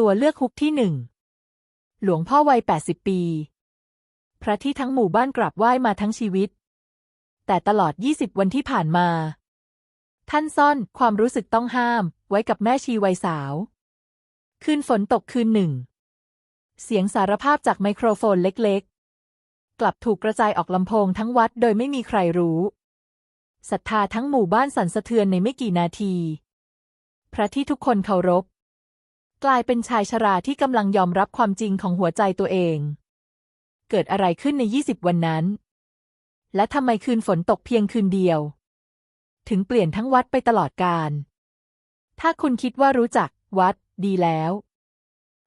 ตัวเลือกคุกที่หนึ่ง หลวงพ่อวัย 80 ปี พระที่ทั้งหมู่บ้านกราบไหว้มาทั้งชีวิต แต่ตลอด 20 วันที่ผ่านมา ท่านซ่อนความรู้สึกต้องห้ามไว้กับแม่ชีวัยสาว คืนฝนตกคืนหนึ่ง เสียงสารภาพจากไมโครโฟนเล็กๆ กลับถูกกระจายออกลำโพงทั้งวัดโดยไม่มีใครรู้ศรัทธาทั้งหมู่บ้านสั่นสะเทือนในไม่กี่นาที พระที่ทุกคนเคารพ กลายเป็นชายชราที่กำลังยอมรับความจริงของหัวใจตัวเอง เกิดอะไรขึ้นใน 20 วันนั้น และทำไมคืนฝนตกเพียงคืนเดียว ถึงเปลี่ยนทั้งวัดไปตลอดกาลถ้าคุณคิดว่ารู้จักวัดดีแล้ว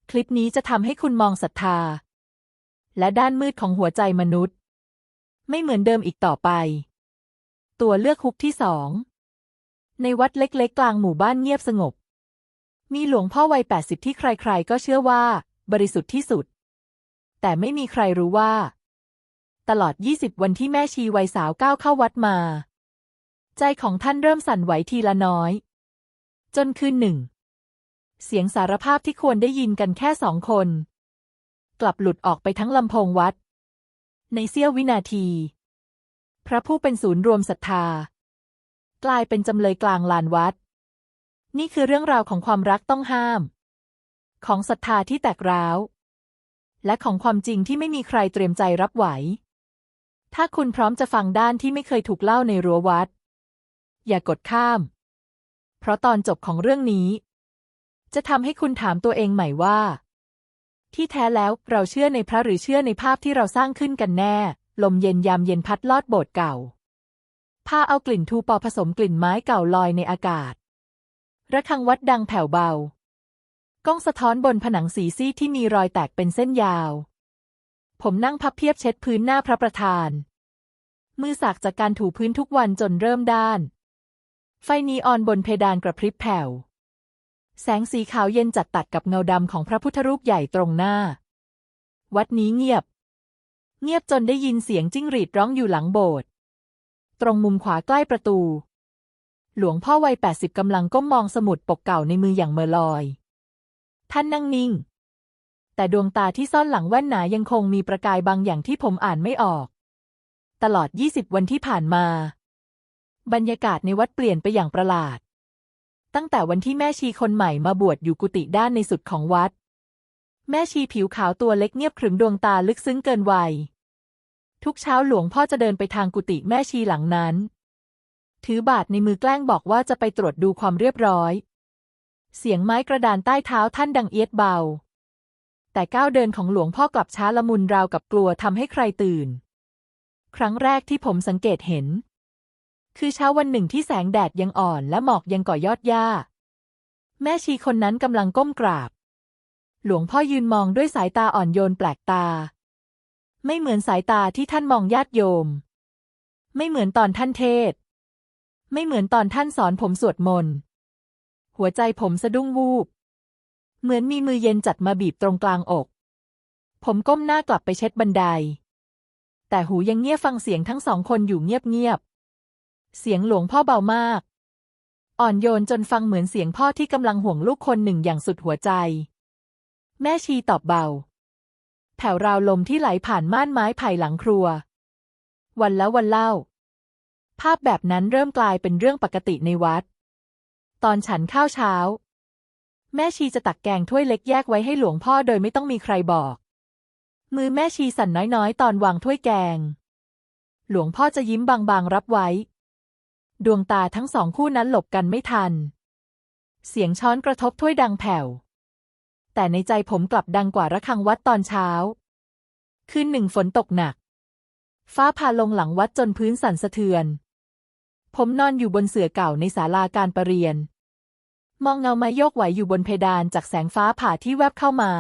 คลิปนี้จะทำให้คุณมองศรัทธา และด้านมืดของหัวใจมนุษย์ ไม่เหมือนเดิมอีกต่อไป ตัวเลือกคุกที่สองในวัดเล็กๆ กลางหมู่บ้านเงียบสงบ มีหลวงพ่อวัย 80 ที่ใครๆ ก็เชื่อว่า บริสุทธิ์ที่สุด แต่ไม่มีใครรู้ว่า ตลอด 20 วันที่แม่ชีวัยสาวก้าวเข้าวัดมา ใจของท่านเริ่มสั่นไหวทีละน้อย จนคืนหนึ่ง เสียงสารภาพที่ควรได้ยินกันแค่สองคน กลับหลุดออกไปทั้งลำโพงวัด ในเสี้ยววินาที พระผู้เป็นศูนย์รวมศรัทธา กลายเป็นจำเลยกลางลานวัด นี่คือเรื่องราวของความรักต้องห้าม ของศรัทธาที่แตกร้าว และของความจริงที่ไม่มีใครเตรียมใจรับไหว ถ้าคุณพร้อมจะฟังด้านที่ไม่เคยถูกเล่าในรั้ววัด อย่ากดข้าม เพราะตอนจบของเรื่องนี้ จะทำให้คุณถามตัวเองใหม่ว่า ที่แท้แล้วเราเชื่อในพระหรือเชื่อในภาพที่เราสร้างขึ้นกันแน่ ลมเย็นยามเย็นพัดลอดโบสถ์เก่าผ้าเอากลิ่นทูปอผสมกลิ่นไม้เก่าลอยในอากาศ ระฆังวัดดังแผ่วเบากล้องสะท้อนบนผนังสีซีที่มีรอยแตกเป็นเส้นยาว ผมนั่งพับเพียบเช็ดพื้นหน้าพระประธาน มือสากจากการถูพื้นทุกวันจนเริ่มด้าน ไฟนีออนบนเพดานกระพริบแผ่ว แสงสีขาวเย็นจัดตัดกับเงาดำของพระพุทธรูปใหญ่ตรงหน้า วัดนี้เงียบ เงียบจนได้ยินเสียงจิ้งหรีดร้องอยู่หลังโบสถ์ตรงมุมขวาใกล้ประตู หลวงพ่อวัยแปดสิบกำลังก้มมองสมุดปกเก่าในมืออย่างเมอลอย ท่านนั่งนิ่ง แต่ดวงตาที่ซ่อนหลังแว่นหนายังคงมีประกายบางอย่างที่ผมอ่านไม่ออก ตลอด20วันที่ผ่านมา บรรยากาศในวัดเปลี่ยนไปอย่างประหลาด ตั้งแต่วันที่แม่ชีคนใหม่มาบวชอยู่กุฏิด้านในสุดของวัด แม่ชีผิวขาวตัวเล็กเงียบขรึมดวงตาลึกซึ้งเกินวัยทุกเช้าหลวงพ่อจะเดินไปทางกุฏิแม่ชีหลังนั้น ถือบาทในมือแกล้งบอกว่าจะไปตรวจดูความเรียบร้อย เสียงไม้กระดานใต้เท้าท่านดังเอียดเบา แต่ก้าวเดินของหลวงพ่อกลับช้าละมุนราวกับกลัวทำให้ใครตื่น ครั้งแรกที่ผมสังเกตเห็น คือเช้าวันหนึ่งที่แสงแดดยังอ่อนและหมอกยังก่อยอดหญ้า แม่ชีคนนั้นกำลังก้มกราบ หลวงพ่อยืนมองด้วยสายตาอ่อนโยนแปลกตา ไม่เหมือนสายตาที่ท่านมองญาติโยม ไม่เหมือนตอนท่านเทศ ไม่เหมือนตอนท่านสอนผมสวดมนต์ หัวใจผมสะดุ้งวูบ เหมือนมีมือเย็นจัดมาบีบตรงกลางอก ผมก้มหน้ากลับไปเช็ดบันได แต่หูยังเงียบฟังเสียงทั้งสองคนอยู่เงียบๆ เสียงหลวงพ่อเบามาก อ่อนโยนจนฟังเหมือนเสียงพ่อที่กำลังห่วงลูกคนหนึ่งอย่างสุดหัวใจ แม่ชีตอบเบา แผ่วราวลมที่ไหลผ่านม่านไม้ไผ่หลังครัว วันแล้ววันเล่า ภาพแบบนั้นเริ่มกลายเป็นเรื่องปกติในวัด ตอนฉันข้าวเช้า แม่ชีจะตักแกงถ้วยเล็กแยกไว้ให้หลวงพ่อโดยไม่ต้องมีใครบอก มือแม่ชีสั่นน้อยๆ ตอนวางถ้วยแกง หลวงพ่อจะยิ้มบางๆรับไว้ ดวงตาทั้งสองคู่นั้นหลบกันไม่ทัน เสียงช้อนกระทบถ้วยดังแผ่ว แต่ในใจผมกลับดังกว่าระฆังวัดตอนเช้า คืนหนึ่งฝนตกหนักฟ้าผ่าลงหลังวัดจนพื้นสั่นสะเทือน ผมนอนอยู่บนเสื่อเก่าในศาลาการประเรียน มองเงาไม้โยกไหวอยู่บนเพดานจากแสงฟ้าผ่าที่แวบเข้ามา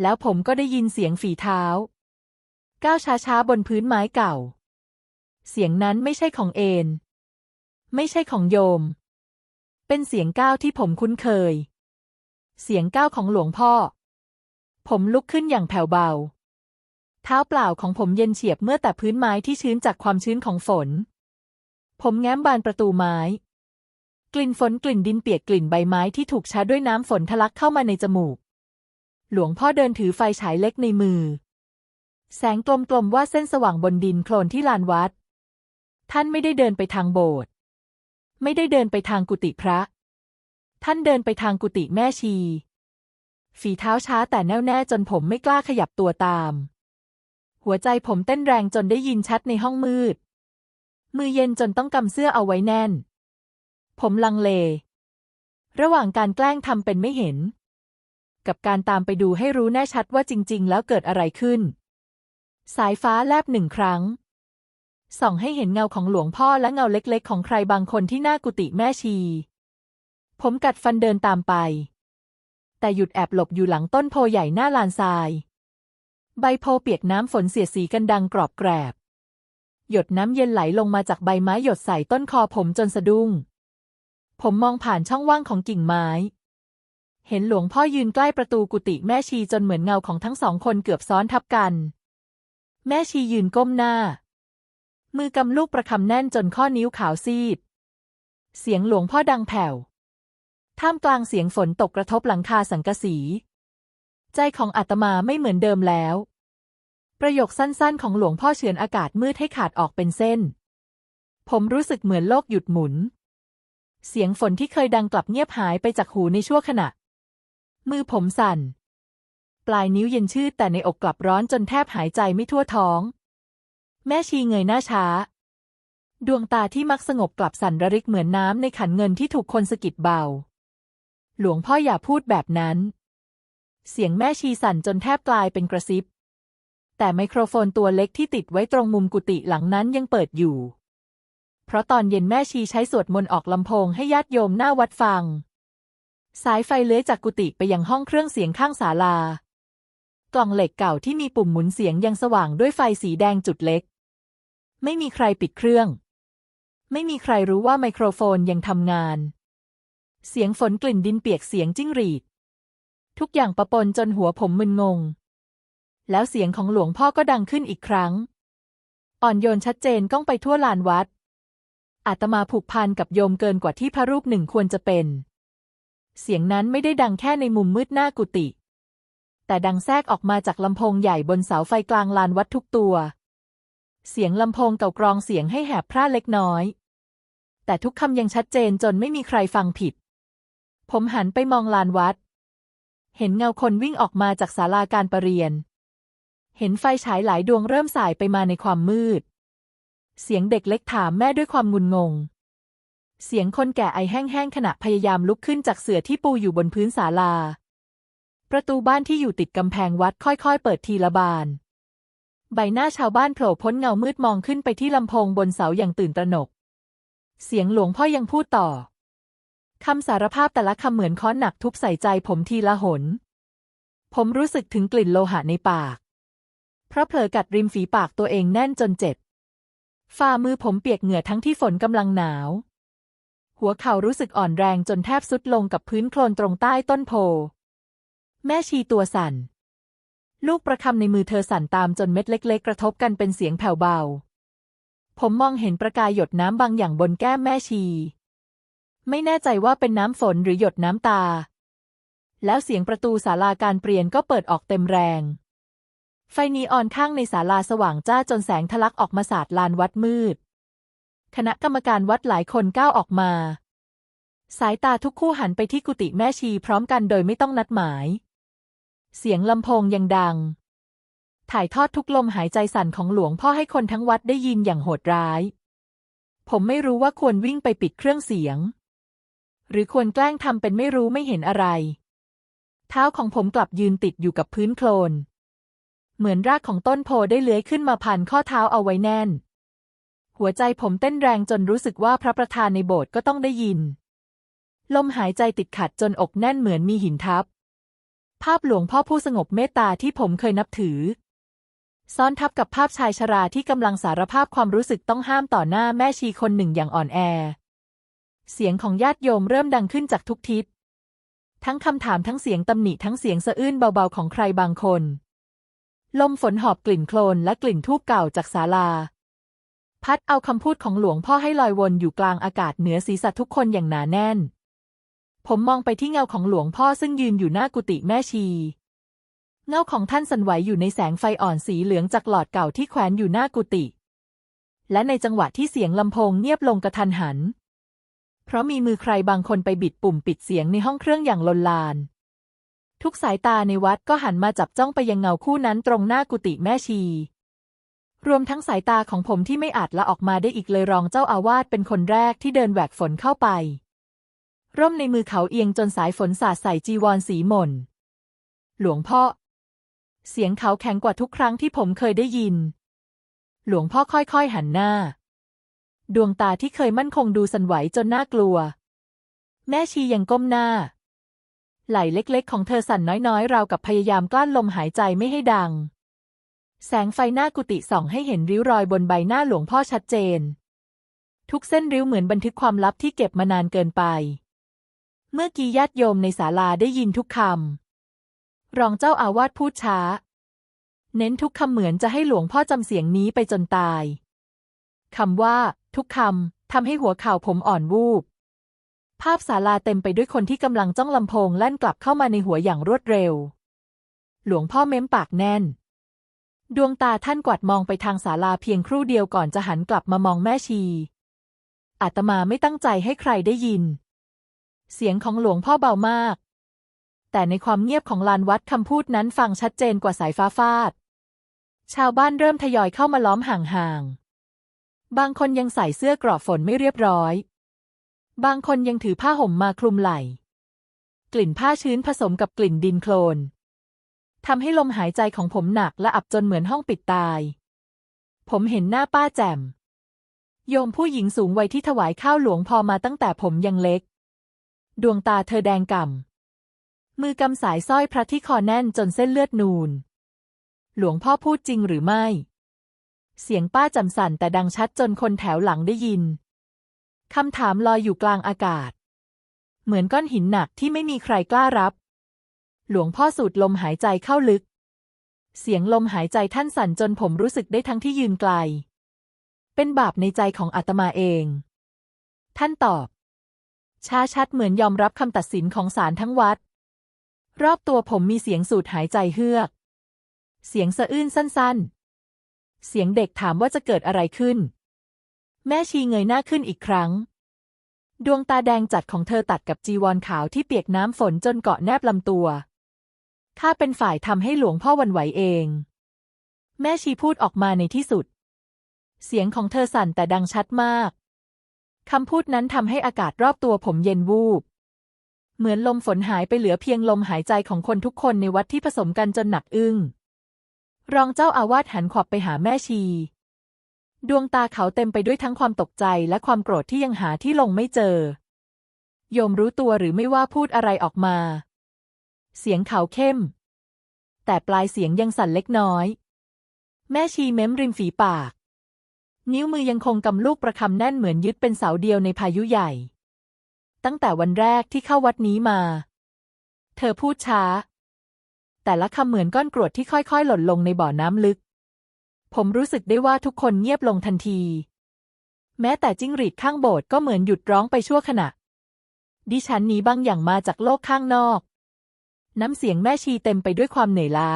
แล้วผมก็ได้ยินเสียงฝีเท้า ก้าวช้าๆบนพื้นไม้เก่า เสียงนั้นไม่ใช่ของเอน ไม่ใช่ของโยม เป็นเสียงก้าวที่ผมคุ้นเคย เสียงก้าวของหลวงพ่อ ผมลุกขึ้นอย่างแผ่วเบา เท้าเปล่าของผมเย็นเฉียบเมื่อแต่พื้นไม้ที่ชื้นจากความชื้นของฝน ผมแง้มบานประตูไม้ กลิ่นฝนกลิ่นดินเปียกกลิ่นใบไม้ที่ถูกชาด้วยน้ำฝนทะลักเข้ามาในจมูก หลวงพ่อเดินถือไฟฉายเล็กในมือ แสงกลมๆว่าเส้นสว่างบนดินโคลนที่ลานวัด ท่านไม่ได้เดินไปทางโบสถ์ไม่ได้เดินไปทางกุฏิพระ ท่านเดินไปทางกุฏิแม่ชี ฝีเท้าช้าแต่แน่วแน่จนผมไม่กล้าขยับตัวตาม หัวใจผมเต้นแรงจนได้ยินชัดในห้องมืด มือเย็นจนต้องกำเสื้อเอาไว้แน่น ผมลังเล ระหว่างการแกล้งทำเป็นไม่เห็น กับการตามไปดูให้รู้แน่ชัดว่าจริง ๆ แล้วเกิดอะไรขึ้น สายฟ้าแลบหนึ่งครั้ง ส่องให้เห็นเงาของหลวงพ่อและเงาเล็ก ๆ ของใครบางคนที่หน้ากุฏิแม่ชี ผมกัดฟันเดินตามไป แต่หยุดแอบหลบอยู่หลังต้นโพใหญ่หน้าลานทราย ใบโพเปียกน้ำฝนเสียสีกันดังกรอบแกรบ หยดน้ำเย็นไหลลงมาจากใบไม้หยดใส่ต้นคอผมจนสะดุ้ง ผมมองผ่านช่องว่างของกิ่งไม้ เห็นหลวงพ่อยืนใกล้ประตูกุฏิแม่ชีจนเหมือนเงาของทั้งสองคนเกือบซ้อนทับกัน แม่ชียืนก้มหน้า มือกำลูกประคำแน่นจนข้อนิ้วขาวซีด เสียงหลวงพ่อดังแผ่ว ท่ามกลางเสียงฝนตกกระทบหลังคาสังกะสี ใจของอาตมาไม่เหมือนเดิมแล้ว ประโยคสั้นๆ ของหลวงพ่อเฉือนอากาศมืดให้ขาดออกเป็นเส้น ผมรู้สึกเหมือนโลกหยุดหมุน เสียงฝนที่เคยดังกลับเงียบหายไปจากหูในชั่วขณะ มือผมสั่น ปลายนิ้วเย็นชืดแต่ในอกกลับร้อนจนแทบหายใจไม่ทั่วท้อง แม่ชีเงยหน้าช้า ดวงตาที่มักสงบกลับสั่นระริกเหมือนน้ำในขันเงินที่ถูกคนสะกิดเบา หลวงพ่ออย่าพูดแบบนั้น เสียงแม่ชีสั่นจนแทบกลายเป็นกระซิบ แต่ไมโครโฟนตัวเล็กที่ติดไว้ตรงมุมกุฏิหลังนั้นยังเปิดอยู่ เพราะตอนเย็นแม่ชีใช้สวดมนต์ออกลำโพงให้ญาติโยมหน้าวัดฟัง สายไฟเลื้อยจากกุฏิไปยังห้องเครื่องเสียงข้างศาลา กล่องเหล็กเก่าที่มีปุ่มหมุนเสียงยังสว่างด้วยไฟสีแดงจุดเล็ก ไม่มีใครปิดเครื่อง ไม่มีใครรู้ว่าไมโครโฟนยังทำงาน เสียงฝนกลิ่นดินเปียกเสียงจิ้งหรีด ทุกอย่างประปนจนหัวผมมึนงง แล้วเสียงของหลวงพ่อก็ดังขึ้นอีกครั้ง อ่อนโยนชัดเจนก้องไปทั่วลานวัด อาตมาผูกพันกับโยมเกินกว่าที่พระรูปหนึ่งควรจะเป็น เสียงนั้นไม่ได้ดังแค่ในมุมมืดหน้ากุฏิ แต่ดังแทรกออกมาจากลำโพงใหญ่บนเสาไฟกลางลานวัดทุกตัว เสียงลำโพงเก่ากรองเสียงให้แหบพร่าเล็กน้อย แต่ทุกคำยังชัดเจนจนไม่มีใครฟังผิด ผมหันไปมองลานวัดเห็นเงาคนวิ่งออกมาจากศาลาการประเรียน เห็นไฟฉายหลายดวงเริ่มส่ายไปมาในความมืด เสียงเด็กเล็กถามแม่ด้วยความงุนงง เสียงคนแก่ไอแห้งๆขณะพยายามลุกขึ้นจากเสื่อที่ปูอยู่บนพื้นศาลา ประตูบ้านที่อยู่ติดกำแพงวัดค่อยๆ เปิดทีละบาน ใบหน้าชาวบ้านโผล่พ้นเงามืดมองขึ้นไปที่ลำโพงบนเสาอย่างตื่นตระหนก เสียงหลวงพ่อยังพูดต่อคำสารภาพแต่ละคำเหมือนค้อนหนักทุบใส่ใจผมทีละหน ผมรู้สึกถึงกลิ่นโลหะในปาก เพราะเผลอกัดริมฝีปากตัวเองแน่นจนเจ็บ ฝ่ามือผมเปียกเหงื่อทั้งที่ฝนกำลังหนาว หัวเข่ารู้สึกอ่อนแรงจนแทบสุดลงกับพื้นโคลนตรงใต้ต้นโพ แม่ชีตัวสั่น ลูกประคำในมือเธอสั่นตามจนเม็ดเล็ก ๆ กระทบกันเป็นเสียงแผ่วเบา ผมมองเห็นประกายหยดน้ำบางอย่างบนแก้มแม่ชี ไม่แน่ใจว่าเป็นน้ำฝนหรือหยดน้ำตา แล้วเสียงประตูศาลาการเปลี่ยนก็เปิดออกเต็มแรง ไฟนีออนข้างในศาลาสว่างจ้าจนแสงทะลักออกมาสาดลานวัดมืด คณะกรรมการวัดหลายคนก้าวออกมา สายตาทุกคู่หันไปที่กุฏิแม่ชีพร้อมกันโดยไม่ต้องนัดหมาย เสียงลำโพงยังดัง ถ่ายทอดทุกลมหายใจสั่นของหลวงพ่อให้คนทั้งวัดได้ยินอย่างโหดร้าย ผมไม่รู้ว่าควรวิ่งไปปิดเครื่องเสียง หรือควรแกล้งทำเป็นไม่รู้ไม่เห็นอะไร เท้าของผมกลับยืนติดอยู่กับพื้นโคลน เหมือนรากของต้นโพได้เลื้อยขึ้นมาพันข้อเท้าเอาไว้แน่น หัวใจผมเต้นแรงจนรู้สึกว่าพระประธานในโบสถ์ก็ต้องได้ยิน ลมหายใจติดขัดจนอกแน่นเหมือนมีหินทับ ภาพหลวงพ่อผู้สงบเมตตาที่ผมเคยนับถือ ซ้อนทับกับภาพชายชราที่กำลังสารภาพความรู้สึกต้องห้ามต่อหน้าแม่ชีคนหนึ่งอย่างอ่อนแอ เสียงของญาติโยมเริ่มดังขึ้นจากทุกทิศทั้งคำถามทั้งเสียงตำหนิทั้งเสียงสะอื้นเบาๆของใครบางคน ลมฝนหอบกลิ่นโคลนและกลิ่นทูบเก่าจากศาลา พัดเอาคำพูดของหลวงพ่อให้ลอยวนอยู่กลางอากาศเหนือศีรษะทุกคนอย่างหนาแน่น ผมมองไปที่เงาของหลวงพ่อซึ่งยืนอยู่หน้ากุฏิแม่ชี เงาของท่านสั่นไหวอยู่ในแสงไฟอ่อนสีเหลืองจากหลอดเก่าที่แขวนอยู่หน้ากุฏิและในจังหวะที่เสียงลำโพงเงียบลงกระทันหัน เพราะมีมือใครบางคนไปบิดปุ่มปิดเสียงในห้องเครื่องอย่างลนลาน ทุกสายตาในวัดก็หันมาจับจ้องไปยังเงาคู่นั้นตรงหน้ากุฏิแม่ชี รวมทั้งสายตาของผมที่ไม่อาจละออกมาได้อีกเลยรองเจ้าอาวาสเป็นคนแรกที่เดินแหวกฝนเข้าไป ร่มในมือเขาเอียงจนสายฝนสาดใส่จีวรสีหม่น หลวงพ่อ เสียงเขาแข็งกว่าทุกครั้งที่ผมเคยได้ยิน หลวงพ่อค่อยๆหันหน้า ดวงตาที่เคยมั่นคงดูสันไหวจนน่ากลัว แม่ชียังก้มหน้า ไหล่เล็กๆ ของเธอสั่นน้อยๆ ราวกับพยายามกลั้นลมหายใจไม่ให้ดัง แสงไฟหน้ากุฏิส่องให้เห็นริ้วรอยบนใบหน้าหลวงพ่อชัดเจน ทุกเส้นริ้วเหมือนบันทึกความลับที่เก็บมานานเกินไป เมื่อกี้ญาติโยมในศาลาได้ยินทุกคำ รองเจ้าอาวาสพูดช้า เน้นทุกคำเหมือนจะให้หลวงพ่อจำเสียงนี้ไปจนตาย คำว่า ทุกคำทำให้หัวเข่าผมอ่อนวูบ ภาพศาลาเต็มไปด้วยคนที่กำลังจ้องลำโพงแล่นกลับเข้ามาในหัวอย่างรวดเร็ว หลวงพ่อเม้มปากแน่น ดวงตาท่านกวาดมองไปทางศาลาเพียงครู่เดียวก่อนจะหันกลับมามองแม่ชี อาตมาไม่ตั้งใจให้ใครได้ยิน เสียงของหลวงพ่อเบามาก แต่ในความเงียบของลานวัดคำพูดนั้นฟังชัดเจนกว่าสายฟ้าฟาด ชาวบ้านเริ่มทยอยเข้ามาล้อมห่างๆ บางคนยังใส่เสื้อเกราะฝนไม่เรียบร้อย บางคนยังถือผ้าห่มมาคลุมไหล่ กลิ่นผ้าชื้นผสมกับกลิ่นดินโคลนทำให้ลมหายใจของผมหนักและอับจนเหมือนห้องปิดตาย ผมเห็นหน้าป้าแจ่ม โยมผู้หญิงสูงวัยที่ถวายข้าวหลวงพอมาตั้งแต่ผมยังเล็ก ดวงตาเธอแดงก่ำ มือกำสายสร้อยพระที่คอแน่นจนเส้นเลือดนูน หลวงพ่อพูดจริงหรือไม่ เสียงป้าจำสั่นแต่ดังชัดจนคนแถวหลังได้ยิน คำถามลอยอยู่กลางอากาศ เหมือนก้อนหินหนักที่ไม่มีใครกล้ารับ หลวงพ่อสูดลมหายใจเข้าลึก เสียงลมหายใจท่านสั่นจนผมรู้สึกได้ทั้งที่ยืนไกล เป็นบาปในใจของอาตมาเอง ท่านตอบ ช้าชัดเหมือนยอมรับคำตัดสินของศาลทั้งวัด รอบตัวผมมีเสียงสูดหายใจเฮือก เสียงสะอื้นสั้น ๆ เสียงเด็กถามว่าจะเกิดอะไรขึ้น แม่ชีเงยหน้าขึ้นอีกครั้ง ดวงตาแดงจัดของเธอตัดกับจีวรขาวที่เปียกน้ำฝนจนเกาะแนบลำตัว ข้าเป็นฝ่ายทำให้หลวงพ่อวันไหวเอง แม่ชีพูดออกมาในที่สุด เสียงของเธอสั่นแต่ดังชัดมาก คำพูดนั้นทำให้อากาศรอบตัวผมเย็นวูบ เหมือนลมฝนหายไปเหลือเพียงลมหายใจของคนทุกคนในวัดที่ผสมกันจนหนักอึ้ง รองเจ้าอาวาสหันขวับไปหาแม่ชี ดวงตาเขาเต็มไปด้วยทั้งความตกใจและความโกรธที่ยังหาที่ลงไม่เจอ โยมรู้ตัวหรือไม่ว่าพูดอะไรออกมา เสียงเขาเข้ม แต่ปลายเสียงยังสั่นเล็กน้อย แม่ชีเม้มริมฝีปาก นิ้วมือยังคงกำลูกประคำแน่นเหมือนยึดเป็นเสาเดียวในพายุใหญ่ ตั้งแต่วันแรกที่เข้าวัดนี้มา เธอพูดช้า แต่ละคำเหมือนก้อนกรวดที่ค่อยๆ หล่นลงในบ่อน้ำลึก ผมรู้สึกได้ว่าทุกคนเงียบลงทันที แม้แต่จิ้งหรีดข้างโบสถ์ก็เหมือนหยุดร้องไปชั่วขณะ ดิฉันหนีบางอย่างมาจากโลกข้างนอก น้ำเสียงแม่ชีเต็มไปด้วยความเหนื่อยล้า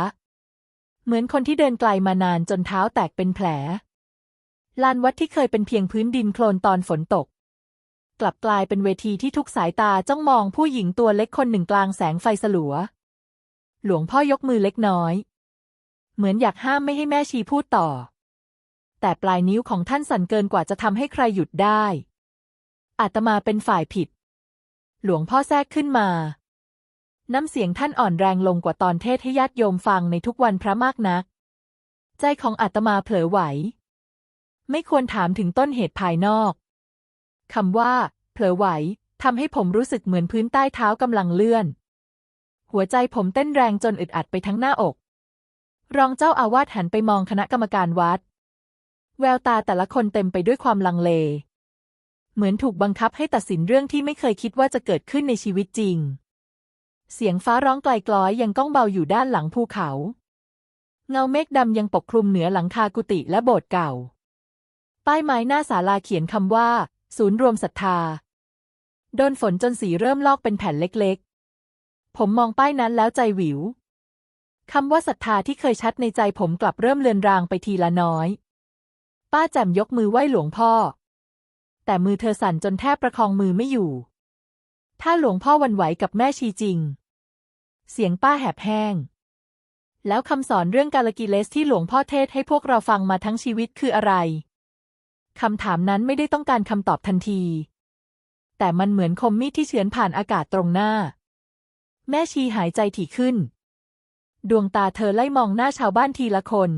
เหมือนคนที่เดินไกลมานานจนเท้าแตกเป็นแผล ลานวัดที่เคยเป็นเพียงพื้นดินโคลนตอนฝนตก กลับกลายเป็นเวทีที่ทุกสายตาจ้องมองผู้หญิงตัวเล็กคนหนึ่งกลางแสงไฟสลัว หลวงพ่อยกมือเล็กน้อย เหมือนอยากห้ามไม่ให้แม่ชีพูดต่อ แต่ปลายนิ้วของท่านสั่นเกินกว่าจะทำให้ใครหยุดได้ อาตมาเป็นฝ่ายผิด หลวงพ่อแทรกขึ้นมา น้ำเสียงท่านอ่อนแรงลงกว่าตอนเทศให้ญาติโยมฟังในทุกวันพระมากนัก ใจของอาตมาเผลอไหว ไม่ควรถามถึงต้นเหตุภายนอกคำว่า เผลอไหวทำให้ผมรู้สึกเหมือนพื้นใต้เท้ากำลังเลื่อน หัวใจผมเต้นแรงจนอึดอัดไปทั้งหน้าอก รองเจ้าอาวาสหันไปมองคณะกรรมการวัด แววตาแต่ละคนเต็มไปด้วยความลังเล เหมือนถูกบังคับให้ตัดสินเรื่องที่ไม่เคยคิดว่าจะเกิดขึ้นในชีวิตจริง เสียงฟ้าร้องไกลกลอยยังก้องเบาอยู่ด้านหลังภูเขา เงาเมฆดำยังปกคลุมเหนือหลังคากุฏิและโบสถ์เก่า ป้ายไม้หน้าศาลาเขียนคำว่า ศูนย์รวมศรัทธา โดนฝนจนสีเริ่มลอกเป็นแผ่นเล็กๆ ผมมองป้ายนั้นแล้วใจหวิว คำว่าศรัทธาที่เคยชัดในใจผมกลับเริ่มเลือนรางไปทีละน้อย ป้าแจ่มยกมือไหว้หลวงพ่อ แต่มือเธอสั่นจนแทบประคองมือไม่อยู่ ถ้าหลวงพ่อวันไหวกับแม่ชีจริง เสียงป้าแหบแห้ง แล้วคำสอนเรื่องกาลกิเลสที่หลวงพ่อเทศให้พวกเราฟังมาทั้งชีวิตคืออะไรคำถามนั้นไม่ได้ต้องการคำตอบทันที แต่มันเหมือนคมมีดที่เฉือนผ่านอากาศตรงหน้า แม่ชีหายใจถี่ขึ้น ดวงตาเธอไล่มองหน้าชาวบ้านทีละคน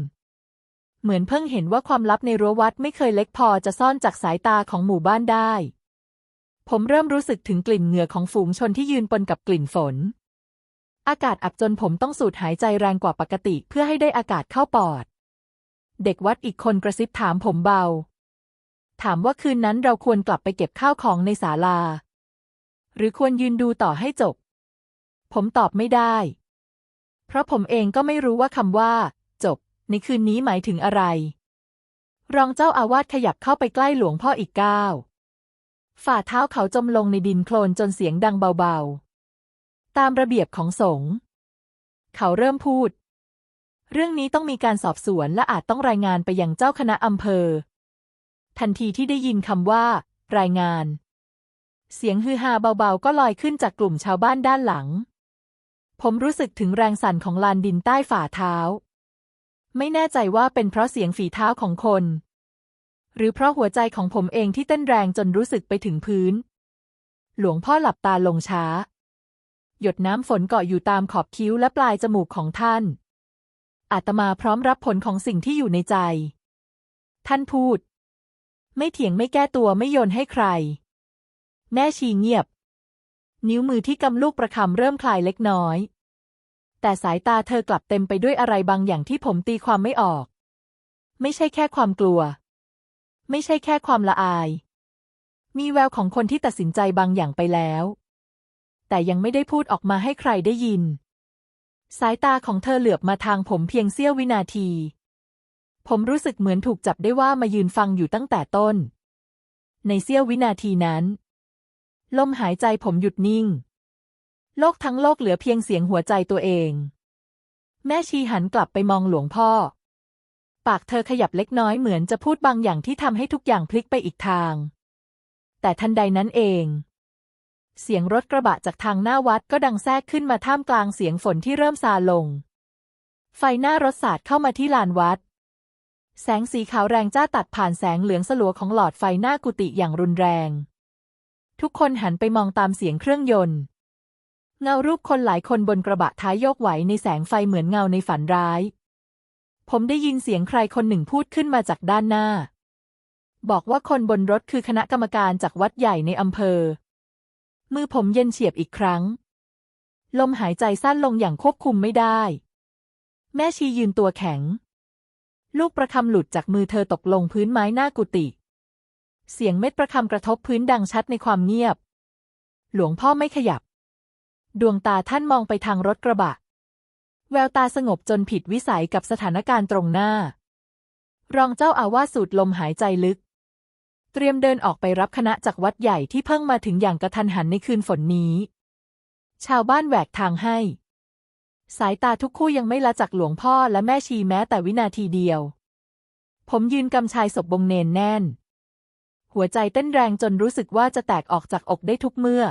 เหมือนเพิ่งเห็นว่าความลับในรั้ววัดไม่เคยเล็กพอจะซ่อนจากสายตาของหมู่บ้านได้ ผมเริ่มรู้สึกถึงกลิ่นเหงื่อของฝูงชนที่ยืนปนกับกลิ่นฝน อากาศอับจนผมต้องสูดหายใจแรงกว่าปกติเพื่อให้ได้อากาศเข้าปอด เด็กวัดอีกคนกระซิบถามผมเบา ถามว่าคืนนั้นเราควรกลับไปเก็บข้าวของในศาลา หรือควรยืนดูต่อให้จบ ผมตอบไม่ได้ เพราะผมเองก็ไม่รู้ว่าคำว่า จบ ในคืนนี้หมายถึงอะไร รองเจ้าอาวาสขยับเข้าไปใกล้หลวงพ่ออีกก้าวฝ่าเท้าเขาจมลงในดินโคลนจนเสียงดังเบาๆ ตามระเบียบของสงฆ์เขาเริ่มพูด เรื่องนี้ต้องมีการสอบสวนและอาจต้องรายงานไปยังเจ้าคณะอำเภอ ทันทีที่ได้ยินคำว่า รายงาน เสียงฮือฮาเบาๆ ก็ลอยขึ้นจากกลุ่มชาวบ้านด้านหลัง ผมรู้สึกถึงแรงสั่นของลานดินใต้ฝ่าเท้า ไม่แน่ใจว่าเป็นเพราะเสียงฝีเท้าของคน หรือเพราะหัวใจของผมเองที่เต้นแรงจนรู้สึกไปถึงพื้น หลวงพ่อหลับตาลงช้า หยดน้ำฝนเกาะอยู่ตามขอบคิ้วและปลายจมูกของท่าน อาตมาพร้อมรับผลของสิ่งที่อยู่ในใจ ท่านพูด ไม่เถียงไม่แก้ตัวไม่โยนให้ใครแม่ชีเงียบ นิ้วมือที่กำลูกประคำเริ่มคลายเล็กน้อย แต่สายตาเธอกลับเต็มไปด้วยอะไรบางอย่างที่ผมตีความไม่ออก ไม่ใช่แค่ความกลัว ไม่ใช่แค่ความละอาย มีแววของคนที่ตัดสินใจบางอย่างไปแล้ว แต่ยังไม่ได้พูดออกมาให้ใครได้ยิน สายตาของเธอเหลือบมาทางผมเพียงเสี้ยววินาที ผมรู้สึกเหมือนถูกจับได้ว่ามายืนฟังอยู่ตั้งแต่ต้น ในเสี้ยววินาทีนั้น ลมหายใจผมหยุดนิ่ง โลกทั้งโลกเหลือเพียงเสียงหัวใจตัวเอง แม่ชีหันกลับไปมองหลวงพ่อ ปากเธอขยับเล็กน้อยเหมือนจะพูดบางอย่างที่ทำให้ทุกอย่างพลิกไปอีกทาง แต่ทันใดนั้นเอง เสียงรถกระบะจากทางหน้าวัดก็ดังแทรกขึ้นมาท่ามกลางเสียงฝนที่เริ่มซาลง ไฟหน้ารถสาดเข้ามาที่ลานวัด แสงสีขาวแรงจ้าตัดผ่านแสงเหลืองสลัวของหลอดไฟหน้ากุฏิอย่างรุนแรง ทุกคนหันไปมองตามเสียงเครื่องยนต์ เงารูปคนหลายคนบนกระบะท้ายโยกไหวในแสงไฟเหมือนเงาในฝันร้าย ผมได้ยินเสียงใครคนหนึ่งพูดขึ้นมาจากด้านหน้า บอกว่าคนบนรถคือคณะกรรมการจากวัดใหญ่ในอำเภอ มือผมเย็นเฉียบอีกครั้ง ลมหายใจสั้นลงอย่างควบคุมไม่ได้ แม่ชียืนตัวแข็ง ลูกประคำหลุดจากมือเธอตกลงพื้นไม้หน้ากุฏิ เสียงเม็ดประคำกระทบพื้นดังชัดในความเงียบ หลวงพ่อไม่ขยับ ดวงตาท่านมองไปทางรถกระบะ แววตาสงบจนผิดวิสัยกับสถานการณ์ตรงหน้า รองเจ้าอาวาสสูดลมหายใจลึก เตรียมเดินออกไปรับคณะจากวัดใหญ่ที่เพิ่งมาถึงอย่างกระทันหันในคืนฝนนี้ ชาวบ้านแหวกทางให้ สายตาทุกคู่ยังไม่ละจากหลวงพ่อและแม่ชีแม้แต่วินาทีเดียว ผมยืนกำชายศพบงเนนแน่น หัวใจเต้นแรงจนรู้สึกว่าจะแตกออกจากอกได้ทุกเมื่อ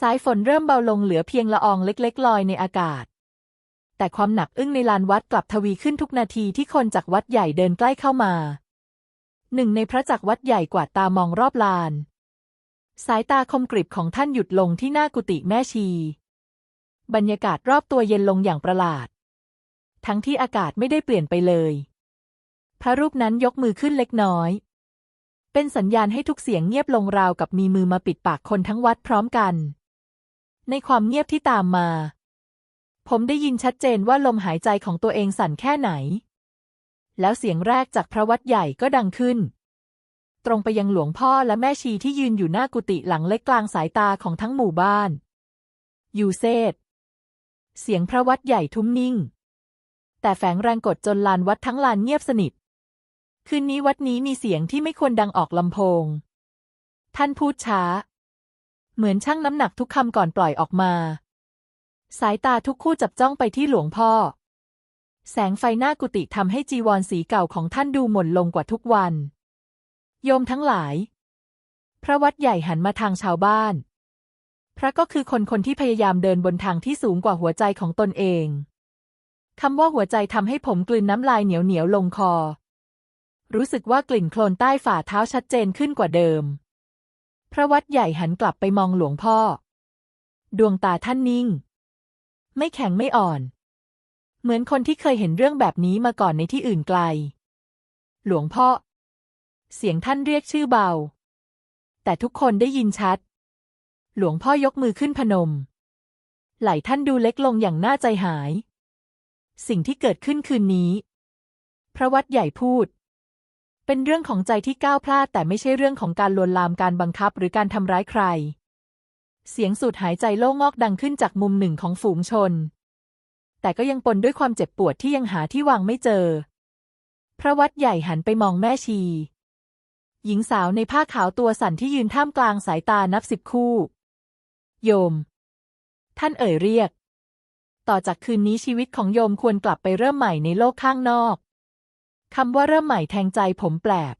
สายฝนเริ่มเบาลงเหลือเพียงละอองเล็กๆลอยในอากาศ แต่ความหนักอึ้งในลานวัดกลับทวีขึ้นทุกนาทีที่คนจากวัดใหญ่เดินใกล้เข้ามา หนึ่งในพระจักวัดใหญ่กวาดตามองรอบลาน สายตาคมกริบของท่านหยุดลงที่หน้ากุฏิแม่ชี บรรยากาศรอบตัวเย็นลงอย่างประหลาด ทั้งที่อากาศไม่ได้เปลี่ยนไปเลยพระรูปนั้นยกมือขึ้นเล็กน้อย เป็นสัญญาณให้ทุกเสียงเงียบลงราวกับมีมือมาปิดปากคนทั้งวัดพร้อมกัน ในความเงียบที่ตามมา ผมได้ยินชัดเจนว่าลมหายใจของตัวเองสั่นแค่ไหน แล้วเสียงแรกจากพระวัดใหญ่ก็ดังขึ้น ตรงไปยังหลวงพ่อและแม่ชีที่ยืนอยู่หน้ากุฏิหลังเล็กกลางสายตาของทั้งหมู่บ้าน ยูเซตเสียงพระวัดใหญ่ทุ้มนิ่ง แต่แฝงแรงกดจนลานวัดทั้งลานเงียบสนิท คืนนี้วัดนี้มีเสียงที่ไม่ควรดังออกลำโพง ท่านพูดช้า เหมือนชั่งน้ำหนักทุกคำก่อนปล่อยออกมา สายตาทุกคู่จับจ้องไปที่หลวงพ่อ แสงไฟหน้ากุฏิทำให้จีวรสีเก่าของท่านดูหม่นลงกว่าทุกวัน โยมทั้งหลาย พระวัดใหญ่หันมาทางชาวบ้าน พระก็คือคนคนที่พยายามเดินบนทางที่สูงกว่าหัวใจของตนเองคำว่าหัวใจทำให้ผมกลืนน้ำลายเหนียวเหนียวลงคอ รู้สึกว่ากลิ่นโคลนใต้ฝ่าเท้าชัดเจนขึ้นกว่าเดิม พระวัดใหญ่หันกลับไปมองหลวงพ่อ ดวงตาท่านนิ่ง ไม่แข็งไม่อ่อน เหมือนคนที่เคยเห็นเรื่องแบบนี้มาก่อนในที่อื่นไกล หลวงพ่อ เสียงท่านเรียกชื่อเบา แต่ทุกคนได้ยินชัด หลวงพ่อยกมือขึ้นพนม ไหล่ท่านดูเล็กลงอย่างน่าใจหาย สิ่งที่เกิดขึ้นคืนนี้ พระวัดใหญ่พูด เป็นเรื่องของใจที่ก้าวพลาด แต่ไม่ใช่เรื่องของการลวนลามการบังคับหรือการทำร้ายใคร เสียงสูดหายใจโล่งงอกดังขึ้นจากมุมหนึ่งของฝูงชน แต่ก็ยังปนด้วยความเจ็บปวดที่ยังหาที่วางไม่เจอ พระวัดใหญ่หันไปมองแม่ชี หญิงสาวในผ้าขาวตัวสั่นที่ยืนท่ามกลางสายตานับสิบคู่ โยม ท่านเอ่ยเรียก ต่อจากคืนนี้ชีวิตของโยมควรกลับไปเริ่มใหม่ในโลกข้างนอก คำว่าเริ่มใหม่แทงใจผมแปลก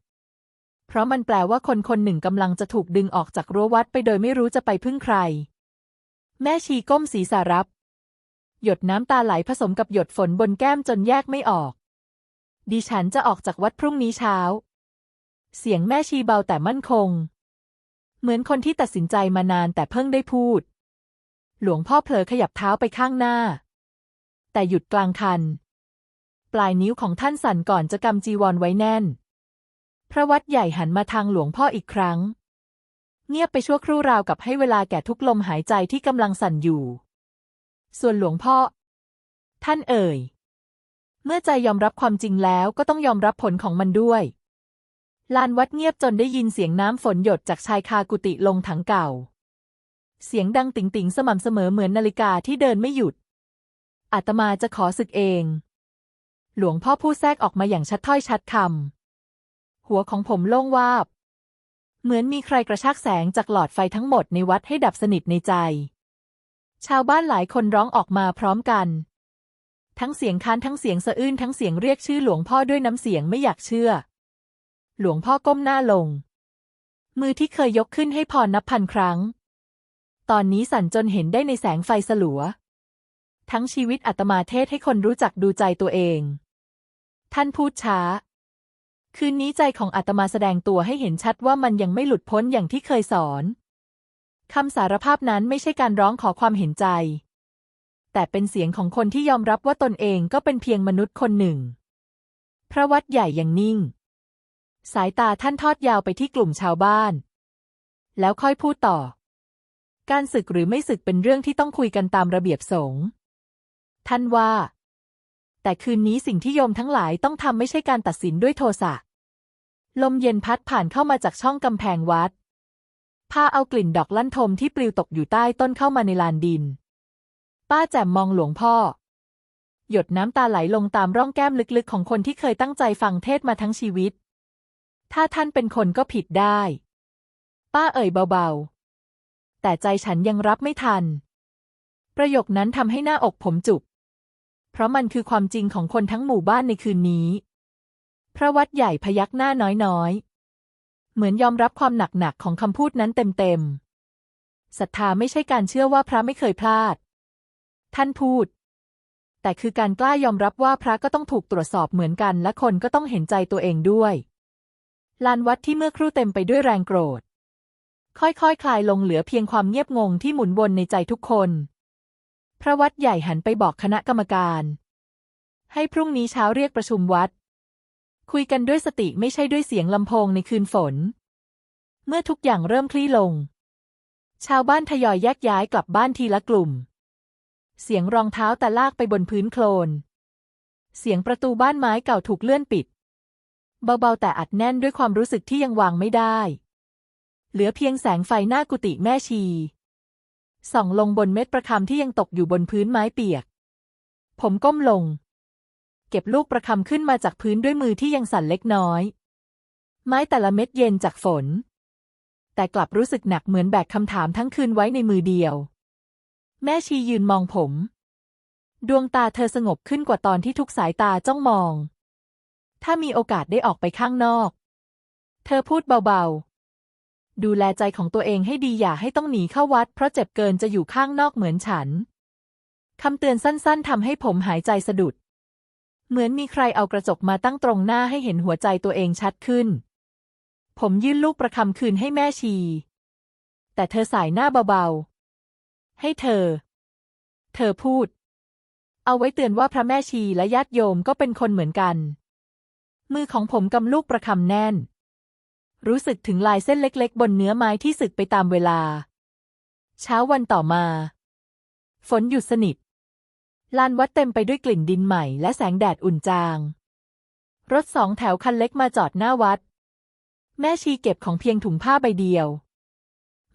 เพราะมันแปลว่าคนคนหนึ่งกำลังจะถูกดึงออกจากรั้ววัดไปโดยไม่รู้จะไปพึ่งใคร แม่ชีก้มศีรษะรับ หยดน้ำตาไหลผสมกับหยดฝนบนแก้มจนแยกไม่ออก ดิฉันจะออกจากวัดพรุ่งนี้เช้า เสียงแม่ชีเบาแต่มั่นคง เหมือนคนที่ตัดสินใจมานานแต่เพิ่งได้พูด หลวงพ่อเผลอขยับเท้าไปข้างหน้า แต่หยุดกลางคัน ปลายนิ้วของท่านสั่นก่อนจะกำจีวรไว้แน่น พระวัดใหญ่หันมาทางหลวงพ่ออีกครั้ง เงียบไปชั่วครู่ราวกับให้เวลาแก่ทุกลมหายใจที่กำลังสั่นอยู่ ส่วนหลวงพ่อ ท่านเอ่ย เมื่อใจยอมรับความจริงแล้วก็ต้องยอมรับผลของมันด้วย ลานวัดเงียบจนได้ยินเสียงน้ำฝนหยดจากชายคากุฏิลงถังเก่า เสียงดังติ๋งติ๋งๆสม่ำเสมอเหมือนนาฬิกาที่เดินไม่หยุดอาตมาจะขอศึกเอง หลวงพ่อพูดแทรกออกมาอย่างชัดถ้อยชัดคำ หัวของผมโล่งวาบ เหมือนมีใครกระชากแสงจากหลอดไฟทั้งหมดในวัดให้ดับสนิทในใจ ชาวบ้านหลายคนร้องออกมาพร้อมกัน ทั้งเสียงค้านทั้งเสียงสะอื้นทั้งเสียงเรียกชื่อหลวงพ่อด้วยน้ำเสียงไม่อยากเชื่อ หลวงพ่อก้มหน้าลง มือที่เคยยกขึ้นให้พรนับพันครั้ง ตอนนี้สั่นจนเห็นได้ในแสงไฟสลัว ทั้งชีวิตอาตมาเทศให้คนรู้จักดูใจตัวเอง ท่านพูดช้า คืนนี้ใจของอาตมาแสดงตัวให้เห็นชัดว่ามันยังไม่หลุดพ้นอย่างที่เคยสอนคำสารภาพนั้นไม่ใช่การร้องขอความเห็นใจ แต่เป็นเสียงของคนที่ยอมรับว่าตนเองก็เป็นเพียงมนุษย์คนหนึ่ง พระวัดใหญ่ยังนิ่ง สายตาท่านทอดยาวไปที่กลุ่มชาวบ้าน แล้วค่อยพูดต่อ การศึกหรือไม่ศึกเป็นเรื่องที่ต้องคุยกันตามระเบียบสงฆ์ ท่านว่า แต่คืนนี้สิ่งที่โยมทั้งหลายต้องทำไม่ใช่การตัดสินด้วยโทสะ ลมเย็นพัดผ่านเข้ามาจากช่องกำแพงวัด พาเอากลิ่นดอกลั่นทมที่ปลิวตกอยู่ใต้ต้นเข้ามาในลานดิน ป้าแจ่มมองหลวงพ่อ หยดน้ำตาไหลลงตามร่องแก้มลึกๆ ของคนที่เคยตั้งใจฟังเทศมาทั้งชีวิต ถ้าท่านเป็นคนก็ผิดได้ ป้าเอ่ยเบาๆ แต่ใจฉันยังรับไม่ทันประโยคนั้นทำให้หน้าอกผมจุก เพราะมันคือความจริงของคนทั้งหมู่บ้านในคืนนี้ พระวัดใหญ่พยักหน้าน้อยๆ เหมือนยอมรับความหนักๆของคำพูดนั้นเต็มๆ ศรัทธาไม่ใช่การเชื่อว่าพระไม่เคยพลาด ท่านพูด แต่คือการกล้ายอมรับว่าพระก็ต้องถูกตรวจสอบเหมือนกัน และคนก็ต้องเห็นใจตัวเองด้วยลานวัดที่เมื่อครู่เต็มไปด้วยแรงโกรธ ค่อยๆคคลายลงเหลือเพียงความเงียบงงที่หมุนวนในใจทุกคน พระวัดใหญ่หันไปบอกคณะกรรมการ ให้พรุ่งนี้เช้าเรียกประชุมวัด คุยกันด้วยสติไม่ใช่ด้วยเสียงลำโพงในคืนฝน เมื่อทุกอย่างเริ่มคลี่ลง ชาวบ้านทยอยแยกย้ายกลับบ้านทีละกลุ่ม เสียงรองเท้าแต่ลากไปบนพื้นโคลน เสียงประตูบ้านไม้เก่าถูกเลื่อนปิด เบาๆแต่อัดแน่นด้วยความรู้สึกที่ยังวางไม่ได้ เหลือเพียงแสงไฟหน้ากุฏิแม่ชี ส่องลงบนเม็ดประคำที่ยังตกอยู่บนพื้นไม้เปียก ผมก้มลง เก็บลูกประคำขึ้นมาจากพื้นด้วยมือที่ยังสั่นเล็กน้อย ไม้แต่ละเม็ดเย็นจากฝน แต่กลับรู้สึกหนักเหมือนแบกคำถามทั้งคืนไว้ในมือเดียว แม่ชียืนมองผม ดวงตาเธอสงบขึ้นกว่าตอนที่ทุกสายตาจ้องมอง ถ้ามีโอกาสได้ออกไปข้างนอก เธอพูดเบาๆ ดูแลใจของตัวเองให้ดีอย่าให้ต้องหนีเข้าวัด เพราะเจ็บเกินจะอยู่ข้างนอกเหมือนฉัน คำเตือนสั้นๆทำให้ผมหายใจสะดุด เหมือนมีใครเอากระจกมาตั้งตรงหน้าให้เห็นหัวใจตัวเองชัดขึ้น ผมยื่นลูกประคำคืนให้แม่ชี แต่เธอสายหน้าเบาๆ ให้เธอ เธอพูด เอาไว้เตือนว่าพระแม่ชีและญาติโยมก็เป็นคนเหมือนกัน มือของผมกำลูกประคำแน่น รู้สึกถึงลายเส้นเล็กๆ บนเนื้อไม้ที่สึกไปตามเวลา เช้าวันต่อมา ฝนหยุดสนิท ลานวัดเต็มไปด้วยกลิ่นดินใหม่และแสงแดดอุ่นจาง รถสองแถวคันเล็กมาจอดหน้าวัด แม่ชีเก็บของเพียงถุงผ้าใบเดียว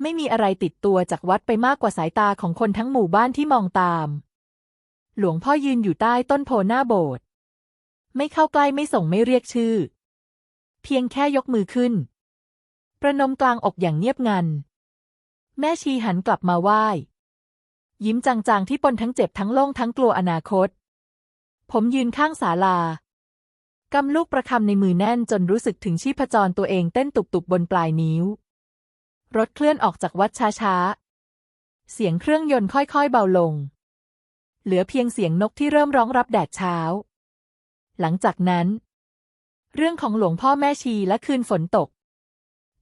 ไม่มีอะไรติดตัวจากวัดไปมากกว่าสายตาของคนทั้งหมู่บ้านที่มองตาม หลวงพ่อยืนอยู่ใต้ต้นโพหน้าโบสถ์ไม่เข้าใกล้ไม่ส่งไม่เรียกชื่อ เพียงแค่ยกมือขึ้น ประนมกลางอกอย่างเงียบงัน แม่ชีหันกลับมาไหว้ ยิ้มจางๆที่ปนทั้งเจ็บทั้งโล่งทั้งกลัวอนาคต ผมยืนข้างศาลากำลูกประคำในมือแน่นจนรู้สึกถึงชีพจรตัวเองเต้นตุบๆบนปลายนิ้ว รถเคลื่อนออกจากวัดช้าๆ เสียงเครื่องยนต์ค่อยๆเบาลง เหลือเพียงเสียงนกที่เริ่มร้องรับแดดเช้า หลังจากนั้น เรื่องของหลวงพ่อแม่ชีและคืนฝนตก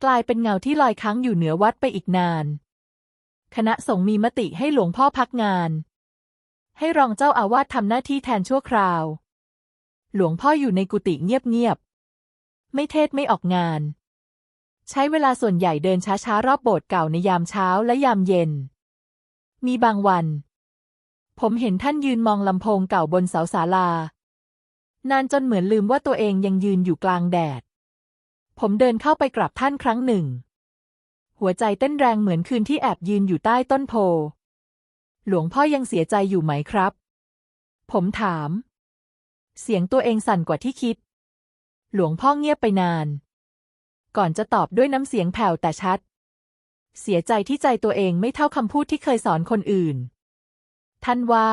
กลายเป็นเงาที่ลอยค้างอยู่เหนือวัดไปอีกนาน คณะสงฆ์มีมติให้หลวงพ่อพักงาน ให้รองเจ้าอาวาสทำหน้าที่แทนชั่วคราว หลวงพ่ออยู่ในกุฏิเงียบๆ ไม่เทศไม่ออกงาน ใช้เวลาส่วนใหญ่เดินช้าๆ รอบโบสถ์เก่าในยามเช้าและยามเย็น มีบางวัน ผมเห็นท่านยืนมองลำโพงเก่าบนเสาศาลา นานจนเหมือนลืมว่าตัวเองยังยืนอยู่กลางแดด ผมเดินเข้าไปกราบท่านครั้งหนึ่ง หัวใจเต้นแรงเหมือนคืนที่แอบยืนอยู่ใต้ต้นโพ หลวงพ่อยังเสียใจอยู่ไหมครับ ผมถาม เสียงตัวเองสั่นกว่าที่คิด หลวงพ่อเงียบไปนาน ก่อนจะตอบด้วยน้ำเสียงแผ่วแต่ชัด เสียใจที่ใจตัวเองไม่เท่าคำพูดที่เคยสอนคนอื่น ท่านว่า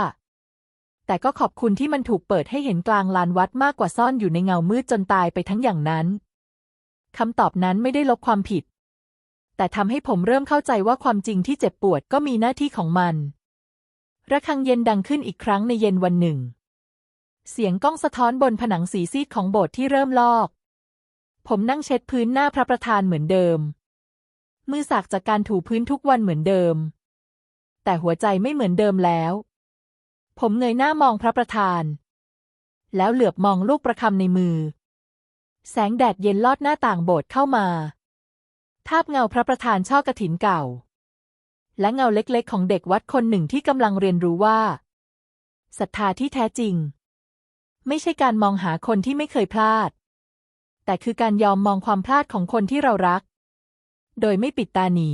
แต่ก็ขอบคุณที่มันถูกเปิดให้เห็นกลางลานวัดมากกว่าซ่อนอยู่ในเงามืดจนตายไปทั้งอย่างนั้น คำตอบนั้นไม่ได้ลบความผิด แต่ทำให้ผมเริ่มเข้าใจว่าความจริงที่เจ็บปวดก็มีหน้าที่ของมันระฆังเย็นดังขึ้นอีกครั้งในเย็นวันหนึ่ง เสียงก้องสะท้อนบนผนังสีซีดของโบสถ์ที่เริ่มลอก ผมนั่งเช็ดพื้นหน้าพระประธานเหมือนเดิม มือสากจากการถูพื้นทุกวันเหมือนเดิม แต่หัวใจไม่เหมือนเดิมแล้ว ผมเงยหน้ามองพระประธาน แล้วเหลือบมองลูกประคำในมือ แสงแดดเย็นลอดหน้าต่างโบสถ์เข้ามาทาบเงาพระประธานช่อกระถินเก่า และเงาเล็กๆ ของเด็กวัดคนหนึ่งที่กำลังเรียนรู้ว่าศรัทธาที่แท้จริง ไม่ใช่การมองหาคนที่ไม่เคยพลาด แต่คือการยอมมองความพลาดของคนที่เรารัก โดยไม่ปิดตาหนี